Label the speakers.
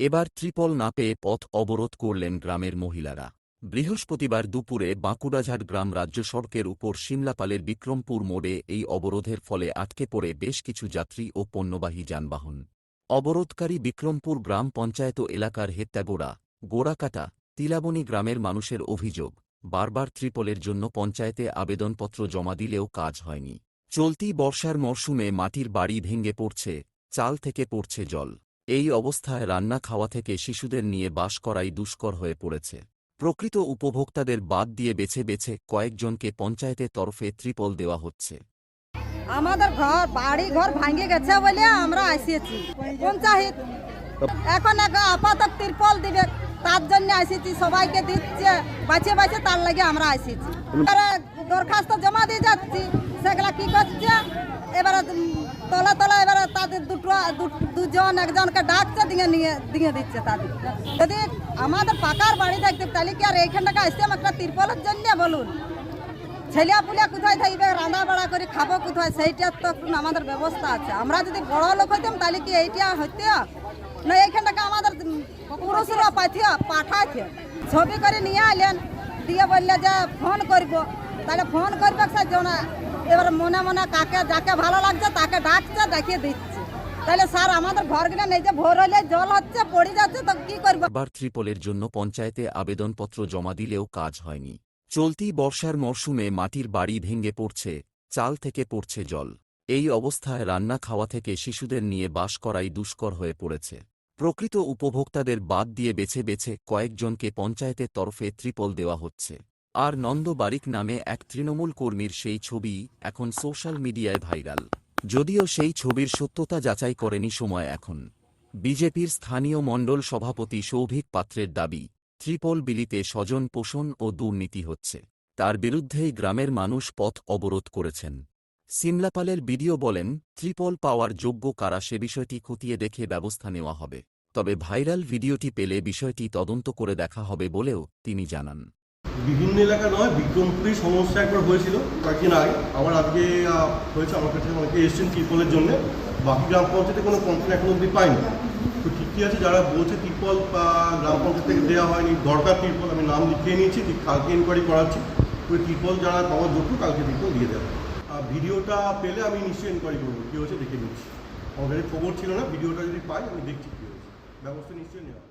Speaker 1: এবার ত্রিপল না পেয়ে পথ অবরোধ করলেন গ্রামের মহিলারা। বৃহস্পতিবার দুপুরে বাঁকুড়াঝাড় গ্রাম রাজ্য সড়কের উপর সিমলাপালের বিক্রমপুর মোড়ে এই অবরোধের ফলে আটকে পড়ে বেশ কিছু যাত্রী ও পণ্যবাহী যানবাহন। অবরোধকারী বিক্রমপুর গ্রাম পঞ্চায়েত এলাকার হেত্যাগোড়া, গোড়াকাটা, তিলাবনী গ্রামের মানুষের অভিযোগ, বারবার ত্রিপলের জন্য পঞ্চায়েতে আবেদনপত্র জমা দিলেও কাজ হয়নি। চলতি বর্ষার মরশুমে মাটির বাড়ি ভেঙে পড়ছে, চাল থেকে পড়ছে জল। এই অবস্থায় রান্না খাওয়া থেকে শিশুদের নিয়ে বাস করাই দুষ্কর হয়ে পড়েছে। প্রকৃত উপভোক্তাদের বাদ দিয়ে বেছে বেছে কয়েকজনকে পঞ্চায়েতের তরফে ত্রিপল দেওয়া হচ্ছে।
Speaker 2: আমাদের ঘর, বাড়ি ঘর ভাঙে গেছে বলে আমরা আসিয়েছি। পঞ্চায়েত এখন আপাতত ত্রিপল দিবে, তার জন্য আসিয়েছি, সবাইকে দিচ্ছে বাঁচে বাঁচে তার লাগে আমরা এবারে দরখাস্ত জমা দিয়ে যাচ্ছি, সেগুলা কি করছে? এবারে তলা তলা তাদের দুটো দুজন, একজনকে ডাকছে, দিয়ে নিয়ে, দিয়ে দিচ্ছে তাদের। যদি আমাদের পাকার বাড়ি দেখতে, তাহলে কি আর এইখানটাকে আসছে একটা তিরপলের জন্য, বলুন? ছেলে পুলিয়া কোথায় থাকবে রান্না বাড়া করে খাব কোথায় সেইটার তো আমাদের ব্যবস্থা আছে। আমরা যদি বড় লোক হইতাম, তাহলে কি এইটা হইতে? না, এইখানটাকে আমাদের পুরুষরা পাঠিয়ে পাঠাইছে। ছবি করে নিয়ে আইলেন, দিয়ে বললে যে ফোন করব। তাহলে ফোন করবে সে জনা, এবার মনে মনে কাকে, যাকে ভালো লাগছে তাকে ডাকছে, দেখিয়ে দিচ্ছে। তাহলে স্যার, আমাদের নেই যে ভোর হলে জল হচ্ছে, পড়ে যাচ্ছে, তো কি করব?
Speaker 1: ত্রিপলের জন্য পঞ্চায়েতে আবেদনপত্র জমা দিলেও কাজ হয়নি। চলতি বর্ষার মরশুমে মাটির বাড়ি ভেঙে পড়ছে, চাল থেকে পড়ছে জল। এই অবস্থায় রান্না খাওয়া থেকে শিশুদের নিয়ে বাস করাই দুষ্কর হয়ে পড়েছে। প্রকৃত উপভোক্তাদের বাদ দিয়ে বেছে বেছে কয়েকজনকে পঞ্চায়েতের তরফে ত্রিপল দেওয়া হচ্ছে। আর নন্দ বারিক নামে এক তৃণমূল কর্মীর সেই ছবি এখন সোশ্যাল মিডিয়ায় ভাইরাল। যদিও সেই ছবির সত্যতা যাচাই করেনি সময় এখন। বিজেপির স্থানীয় মণ্ডল সভাপতি সৌভিক পাত্রের দাবি, ত্রিপল বিলিতে স্বজন পোষণ ও দুর্নীতি হচ্ছে। তার বিরুদ্ধেই গ্রামের মানুষ পথ অবরোধ করেছেন। সিমলাপালের বিডিও বলেন, ত্রিপল পাওয়ার যোগ্য কারা সে বিষয়টি খতিয়ে দেখে ব্যবস্থা নেওয়া হবে। তবে ভাইরাল ভিডিওটি পেলে বিষয়টি তদন্ত করে দেখা হবে বলেও তিনি জানান।
Speaker 3: বিভিন্ন এলাকা নয়, বিক্রমপুরেই সমস্যা একবার হয়েছিল কয়েকদিন আগে। আমার আজকে হয়েছে আমার কাছে, অনেকে এসছেন ত্রিপলের জন্য। বাকি গ্রাম পঞ্চায়েতে কোনো কমপ্লেন এখন অবধি পাইনি। তো ঠিকই আছে, যারা বলছে ত্রিপল, বা গ্রাম পঞ্চায়েত থেকে দেওয়া হয়নি, দরকার ত্রিপল, আমি নাম লিখিয়ে নিয়েছি কালকে ইনকোয়ারি করাচ্ছি। ওই ত্রিপল যারা পাওয়ার যোগ্য, কালকে ত্রিপল দিয়ে দেবে আর ভিডিওটা পেলে আমি নিশ্চয়ই ইনকোয়ারি করব, কী হয়েছে দেখে নিচ্ছি। আমার খবর ছিল না, ভিডিওটা যদি পাই, আমি দেখছি কী হয়েছে। ব্যবস্থা নিশ্চয়ই নেওয়া।